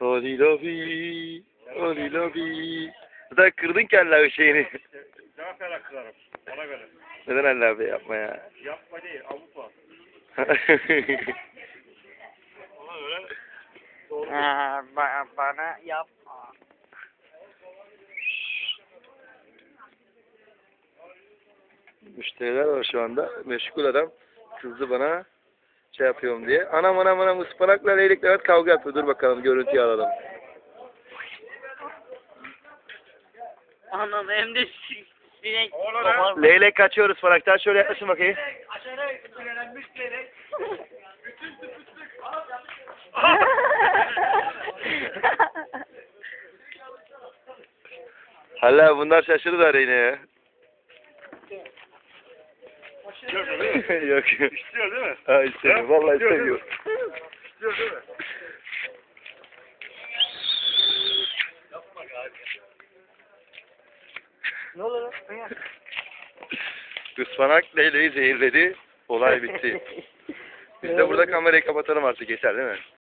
Oli lobi. Oli lobi. Zaten kırdın ki Allah bir şeyini. Daha ferah kırarım. Ona göre. Neden Allah abi yapma ya. Yapma değil, Avrupa. Ona göre doğru. Ha, ba- bana yapma. Müşteriler var şu anda. Meşgul adam. Kızdı bana şey yapıyorum diye. Anam anam anam ıspanakla leylekle evet kavga yapıyor. Dur bakalım görüntüyü alalım. Anam hem de si- sinek. Leylek kaçıyor ıspanaktan. Şöyle yaklaşın bakayım. Hala bunlar şaşırdılar yine ya. İstiyorsun değil mi? yok yok. İstiyor değil mi? Ha istemiyor. Ha? Vallahi İstiyor istemiyor. İstiyor değil mi? ne olur lan? Ispanak leyleği zehirledi. Olay bitti. Biz de burada kamerayı kapatalım artık yeter değil mi?